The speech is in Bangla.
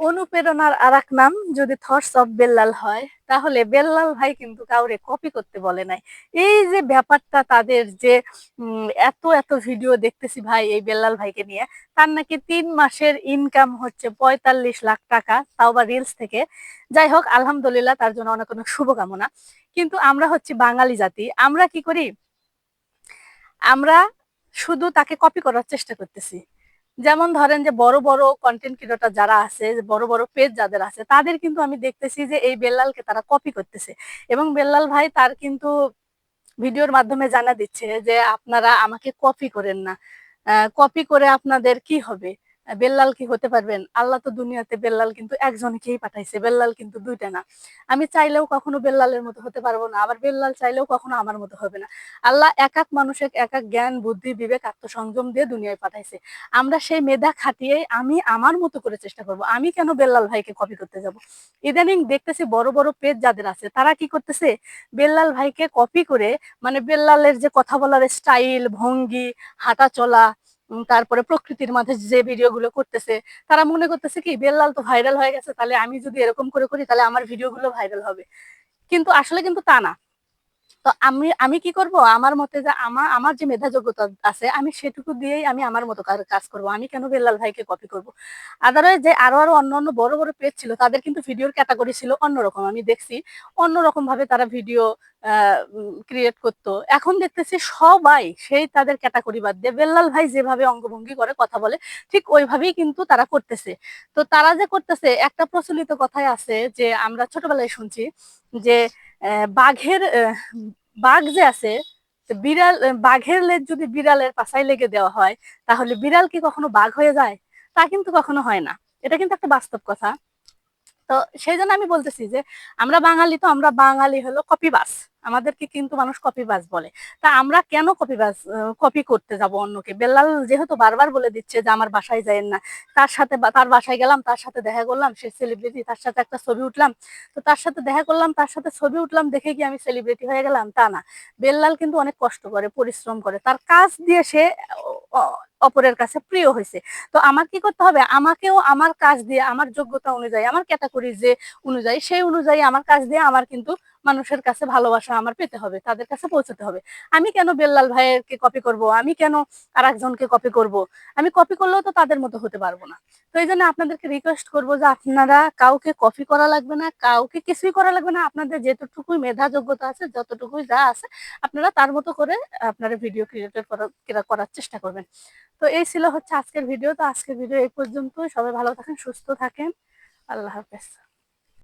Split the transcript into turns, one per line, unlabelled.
অনুপ্রেরণার আর এক নাম যদি থটস অফ বেল্লাল হয়, তাহলে বেল্লাল ভাই কিন্তু কাউরে কপি করতে বলে নাই। এই যে ব্যাপারটা তাদের যে এত এত ভিডিও দেখতেছি ভাই এই বেল্লাল ভাইকে নিয়ে, তার নাকি তিন মাসের ইনকাম হচ্ছে পঁয়তাল্লিশ লাখ টাকা, তাও বা রিলস থেকে। যাই হোক, আলহামদুলিল্লাহ তার জন্য অনেক অনেক শুভকামনা। কিন্তু আমরা হচ্ছে বাঙালি জাতি, আমরা কি করি? আমরা শুধু তাকে কপি করার চেষ্টা করতেছি। যেমন ধরেন যে বড় বড় কন্টেন্ট ক্রিয়েটর যারা আছে বড় বড় পেজ যাদের আছে, তাদের কিন্তু আমি দেখতেছি যে এই বেল্লালকে তারা কপি করতেছে। এবং বেল্লাল ভাই তার কিন্তু ভিডিওর মাধ্যমে জানা দিচ্ছে যে আপনারা আমাকে কপি করেন না। কপি করে আপনাদের কি হবে? বেল্লাল কি হতে পারবেন? আল্লাহ তো দুনিয়াতে বেল্লাল কিন্তু একজনকেই পাঠাইছে, বেল্লাল কিন্তু দুইটা না। আমি চাইলেও কখনো বেল্লালের মতো হতে পারব না, আবার বেল্লাল চাইলেও কখনো আমার মতো হবে না। আল্লাহ এক এক মানুষের এক এক জ্ঞান, বুদ্ধি, বিবেক, আত্মসংযম দিয়ে দুনিয়ায় পাঠাইছে। আমরা সেই মেধা খাটিয়ে আমি আমার মতো করে চেষ্টা করব। আমি কেন বেল্লাল ভাইকে কপি করতে যাব? ইদানিং দেখতেছি বড় বড় পেজ যাদের আছে, তারা কি করতেছে? বেল্লাল ভাইকে কপি করে মানে বেল্লালের যে কথা বলার স্টাইল ভঙ্গি, হাঁটা চলা তারপরে প্রকৃতির মাঝে যে ভিডিও গুলো করতেছে, তারা মনে করতেছে কি, বেল্লাল তো ভাইরাল হয়ে গেছে, তাহলে আমি যদি এরকম করে করি, তাহলে আমার ভিডিও গুলো ভাইরাল হবে। কিন্তু আসলে কিন্তু তা না। তো আমি আমি কি করব? আমার মতে যে আমার আমার যে মেধা যোগ্যতা আছে, আমি সেটুকু দিয়েই আমি আমার মতো কাজ করব। আমি কেন বেল্লাল ভাইকে কপি করব? আদারওয়াইজ যে আরও আরও অন্য অন্য বড় বড় পেজ ছিল, তাদের কিন্তু ভিডিওর ক্যাটাগরি ছিল অন্যরকম। আমি দেখছি অন্যরকম ভাবে তারা ভিডিও ক্রিয়েট করতো। এখন দেখতেছি সবাই সেই তাদের ক্যাটাগরি বাদ দিয়ে বেল্লাল ভাই যেভাবে অঙ্গভঙ্গি করে কথা বলে, ঠিক ওইভাবেই কিন্তু তারা করতেছে। তো তারা যে করতেছে, একটা প্রচলিত কথাই আছে যে আমরা ছোটবেলায় শুনছি যে বাঘের বাঘ যে আছে বিড়াল বাঘের লেজ যদি বিড়ালের পাশাই লেগে দেওয়া হয়, তাহলে বিড়াল কি কখনো বাঘ হয়ে যায়? তা কিন্তু কখনো হয় না। এটা কিন্তু একটা বাস্তব কথা। তো সেই জন্য আমি বলতেছি যে, আমরা বাঙালি তো, আমরা বাঙালি হলো কপিবাস আমাদেরকে কিন্তু মানুষ কপিবাস বলে। তা আমরা কেন কপিবাস কপি করতে যাব অন্যকে? বেল্লাল যেহেতু বারবার বলে দিচ্ছে যে, আমার বাসায় যায়েন না। তার সাথে তার বাসায় গেলাম, তার সাথে দেখা করলাম, সে সেলিব্রিটি তার সাথে একটা ছবি উঠলাম। তো তার সাথে দেখা করলাম, তার সাথে ছবি উঠলাম, দেখে কি আমি সেলিব্রিটি হয়ে গেলাম? তা না। বেল্লাল কিন্তু অনেক কষ্ট করে, পরিশ্রম করে। তার কাজ দিয়ে সে অপরের কাছে প্রিয় হয়েছে। তো আমার কি করতে হবে? আমাকেও আমার কাজ দিয়ে, আমার যোগ্যতা অনুযায়ী, আমার ক্যাটাগরি যে অনুযায়ী, সেই অনুযায়ী আমার কাজ দিয়ে আমার কিন্তু মানুষের কাছে ভালোবাসা আমার পেতে হবে, তাদের কাছে পৌঁছতে হবে। আমি কেন বেল্লাল ভাইয়েরকে কপি করব? আমি কেন আর একজনকে কপি করব? আমি কপি করলেও তো তাদের মতো হতে পারব না। তো এই জন্য আপনাদেরকে রিকোয়েস্ট করব যে আপনারা কাউকে কপি করা লাগবে না, কাউকে কিছুই করা লাগবে না। আপনাদের যেতটুকুই মেধা যোগ্যতা আছে, যতটুকুই যা আছে, আপনারা তার মতো করে আপনারা ভিডিও ক্রিয়েটেড করার চেষ্টা করবেন। তো এই ছিল হচ্ছে আজকের ভিডিও। তো আজকের ভিডিও এই পর্যন্ত সবাই ভালো থাকেন, সুস্থ থাকেন। আল্লাহ হাফেজ।